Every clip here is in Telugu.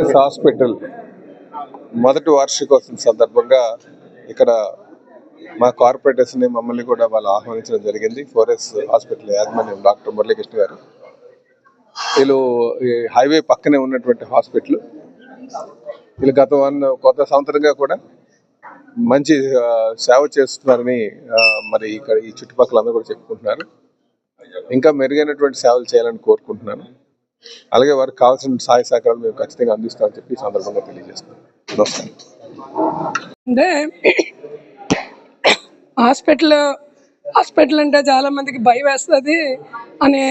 ఫోరెస్ హాస్పిటల్ మొదటి వార్షికోత్సవం సందర్భంగా ఇక్కడ మా కార్పొరేటర్స్ని మమ్మల్ని కూడా వాళ్ళు ఆహ్వానించడం జరిగింది. ఫోరెస్ హాస్పిటల్ యాజమాన్యం డాక్టర్ మురళీకృష్ణ గారు. వీళ్ళు ఈ హైవే పక్కనే ఉన్నటువంటి హాస్పిటల్. వీళ్ళు గత వన్ కొత్త సంవత్సరంగా కూడా మంచి సేవ చేస్తున్నారని మరి ఇక్కడ ఈ చుట్టుపక్కల అందరూ కూడా చెప్పుకుంటున్నారు. ఇంకా మెరుగైనటువంటి సేవలు చేయాలని కోరుకుంటున్నాను. అలాగే వారికి కావాల్సిన సహాయ సహకారాలు మేము ఖచ్చితంగా అందిస్తామని చెప్పి ఈ సందర్భంగా తెలియజేస్తున్నాం. నమస్కారం. అంటే హాస్పిటల్ హాస్పిటల్ అంటే చాలా మందికి భయం వేస్తుంది అని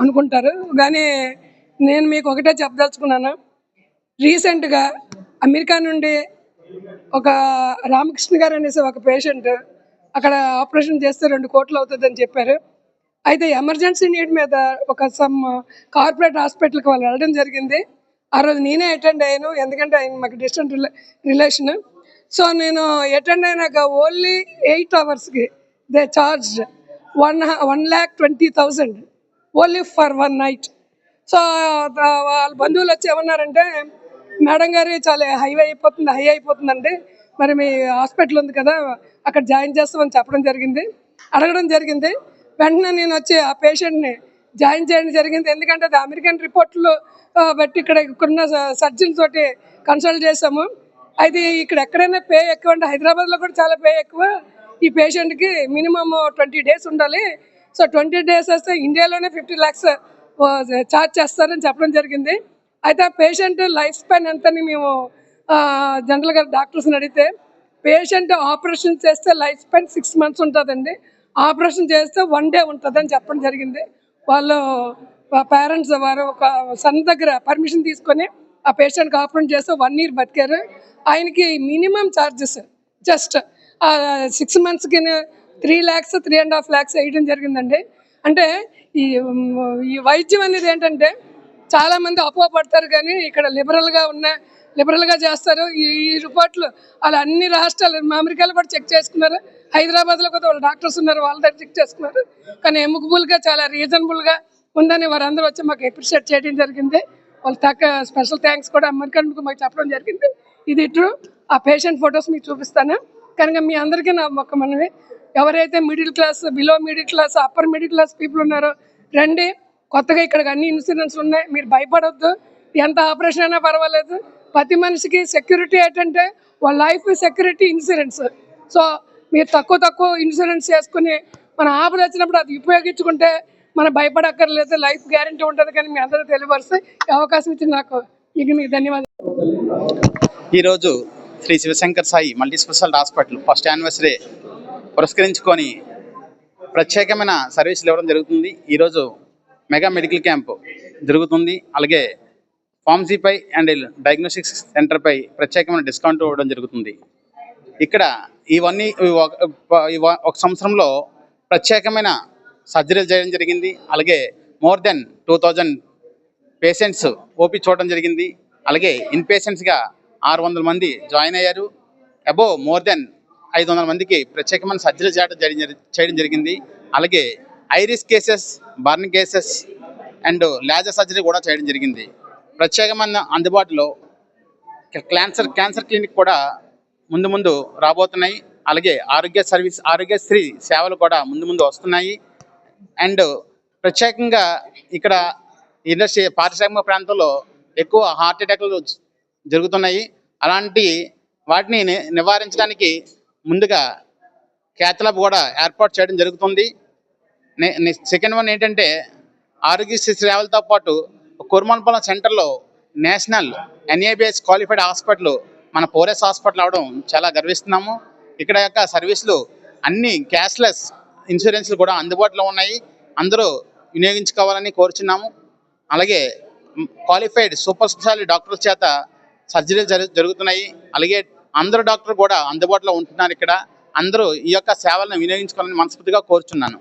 అనుకుంటారు. కానీ నేను మీకు ఒకటే చెప్పదలుచుకున్నాను. రీసెంట్గా అమెరికా నుండి ఒక రామకృష్ణ గారు అనేసి ఒక పేషెంట్ అక్కడ ఆపరేషన్ చేస్తే రెండు కోట్లు అవుతుందని చెప్పారు. అయితే ఎమర్జెన్సీ నీడ్ మీద ఒక సమ్ కార్పొరేట్ హాస్పిటల్కి వాళ్ళు వెళ్ళడం జరిగింది. ఆ రోజు నేనే అటెండ్ అయ్యాను. ఎందుకంటే ఆయన మాకు డిస్టెంట్ రిలేషన్. సో నేను అటెండ్ అయినాక ఓన్లీ ఎయిట్ అవర్స్కి they charge one one lakh twenty thousand only for one night. So వాళ్ళ బంధువులు వచ్చి ఏమన్నారంటే మేడం గారు చాలా హైవే అయిపోతుంది హై అయిపోతుందండి. మరి మీ హాస్పిటల్ ఉంది కదా అక్కడ జాయిన్ చేస్తామని చెప్పడం జరిగింది. అడగడం జరిగింది. వెంటనే నేను వచ్చి ఆ పేషెంట్ని జాయిన్ చేయడం జరిగింది. ఎందుకంటే అది అమెరికన్ రిపోర్ట్లు బట్టి ఇక్కడ ఇక్కడున్న సర్జన్ తోటి కన్సల్ట్ చేసాము అయితే ఇక్కడ ఎక్కడైనా పే ఎక్కువ అంటే హైదరాబాద్లో కూడా చాలా పే ఎక్కువ. ఈ పేషెంట్కి మినిమమ్ ట్వంటీ డేస్ ఉండాలి. సో ట్వంటీ డేస్ వస్తే ఇండియాలోనే ఫిఫ్టీ ల్యాక్స్ ఛార్జ్ చేస్తారని చెప్పడం జరిగింది. అయితే ఆ పేషెంట్ లైఫ్ స్పాన్ ఎంతని మేము జనరల్గా డాక్టర్స్ని అడిగితే పేషెంట్ ఆపరేషన్ చేస్తే లైఫ్ స్పాన్ సిక్స్ మంత్స్ ఉంటుందండి. ఆపరేషన్ చేస్తే వన్ డే ఉంటుందని చెప్పడం జరిగింది. వాళ్ళు పేరెంట్స్ వారు ఒక సన్ దగ్గర పర్మిషన్ తీసుకొని ఆ పేషెంట్కి ఆపరేషన్ చేస్తే వన్ ఇయర్ బతికారు. ఆయనకి మినిమం ఛార్జెస్ జస్ట్ సిక్స్ మంత్స్కి three lakhs three and half lakhs వేయడం జరిగిందండి. అంటే ఈ ఈ వైద్యం అనేది ఏంటంటే చాలామంది అపోహ పడతారు కానీ ఇక్కడ లిబరల్గా ఉన్న లిబరల్గా చేస్తారు. ఈ ఈ రిపోర్ట్లు అలా అన్ని రాష్ట్రాలు మా అమెరికాలో కూడా చెక్ చేసుకున్నారు. హైదరాబాద్లో కూడా వాళ్ళ డాక్టర్స్ ఉన్నారు వాళ్ళ దగ్గర చెక్ చేసుకున్నారు. కానీ ఎముకబుల్గా చాలా రీజనబుల్గా ఉందని వారందరూ వచ్చి మాకు అప్రిషియేట్ చేయడం జరిగింది. వాళ్ళు తక్క స్పెషల్ థ్యాంక్స్ కూడా అమెరికన్ మాకు చెప్పడం జరిగింది. ఇది ట్రూ. ఆ పేషెంట్ ఫొటోస్ మీకు చూపిస్తాను. కనుక మీ అందరికీ నా మొక్క మనవి. ఎవరైతే middle class below middle class upper middle class people ఉన్నారో రండి. కొత్తగా ఇక్కడ అన్ని ఇన్సూరెన్స్ ఉన్నాయి. మీరు భయపడొద్దు. ఎంత ఆపరేషన్ అయినా పర్వాలేదు. ప్రతి మనిషికి సెక్యూరిటీ ఏంటంటే వాళ్ళ లైఫ్ సెక్యూరిటీ ఇన్సూరెన్స్ సో మీరు తక్కువ తక్కువ ఇన్సూరెన్స్ చేసుకుని మన ఆపద వచ్చినప్పుడు అది ఉపయోగించుకుంటే మనం భయపడక్కర్లేదు లైఫ్ గ్యారంటీ ఉంటుంది కానీ మీ అందరూ తెలియపరిస్తే అవకాశం ఇచ్చింది నాకు మీకు మీకు ధన్యవాదాలు. ఈరోజు Shri Shivashankar Sai multi special hospital first anniversary పురస్కరించుకొని ప్రత్యేకమైన సర్వీసులు ఇవ్వడం జరుగుతుంది. ఈరోజు మెగా మెడికల్ క్యాంప్ జరుగుతుంది. అలాగే ఫార్మసీపై అండ్ డయాగ్నోస్టిక్స్ సెంటర్పై ప్రత్యేకమైన డిస్కౌంట్ ఇవ్వడం జరుగుతుంది. ఇక్కడ ఇవన్నీ ఒక- సంవత్సరంలో ప్రత్యేకమైన సర్జరీలు చేయడం జరిగింది. అలాగే more than two thousand patients OP చూడడం జరిగింది. అలాగే ఇన్ పేషెంట్స్గా ఆరు వందల మంది జాయిన్ అయ్యారు. అబోవ్ మోర్ దెన్ ఐదు వందల మందికి ప్రత్యేకమైన సర్జరీ చేయడం చేయడం జరిగింది. అలాగే iris cases burn cases and laser surgery కూడా చేయడం జరిగింది. ప్రత్యేకమైన అందుబాటులో క్యాన్సర్ క్యాన్సర్ క్లినిక్ కూడా ముందు ముందు రాబోతున్నాయి. అలాగే ఆరోగ్య సర్వీస్ ఆరోగ్యశ్రీ సేవలు కూడా ముందు ముందు వస్తున్నాయి. అండ్ ప్రత్యేకంగా ఇక్కడ ఇండస్ట్రీ పారిశ్రామిక ప్రాంతంలో ఎక్కువ హార్ట్ అటాక్లు జరుగుతున్నాయి. అలాంటి వాటిని నివారించడానికి ముందుగా క్యాథ్లాబ్ కూడా ఏర్పాటు చేయడం జరుగుతుంది. సెకండ్ వన్ ఏంటంటే ఆరోగ్యశ్రీ సేవలతో పాటు కుర్మాన్పాలెం సెంటర్లో నేషనల్ ఎన్ఏబిఎస్ క్వాలిఫైడ్ హాస్పిటల్ మన పోరెస్ హాస్పిటల్ అవడం చాలా గర్విస్తున్నాము. ఇక్కడ యొక్క సర్వీసులు అన్ని క్యాష్లెస్ ఇన్సూరెన్స్లు కూడా అందుబాటులో ఉన్నాయి. అందరూ వినియోగించుకోవాలని కోరుచున్నాము. అలాగే క్వాలిఫైడ్ సూపర్ స్పెషాలిటీ డాక్టర్ల చేత సర్జరీలు జరుగుతున్నాయి. అలాగే అందరు డాక్టర్ కూడా అందుబాటులో ఉంటున్నారు ఇక్కడ. అందరూ ఈ యొక్క సేవలను వినియోగించుకోవాలని మనస్ఫూర్తిగా కోరుచున్నాను.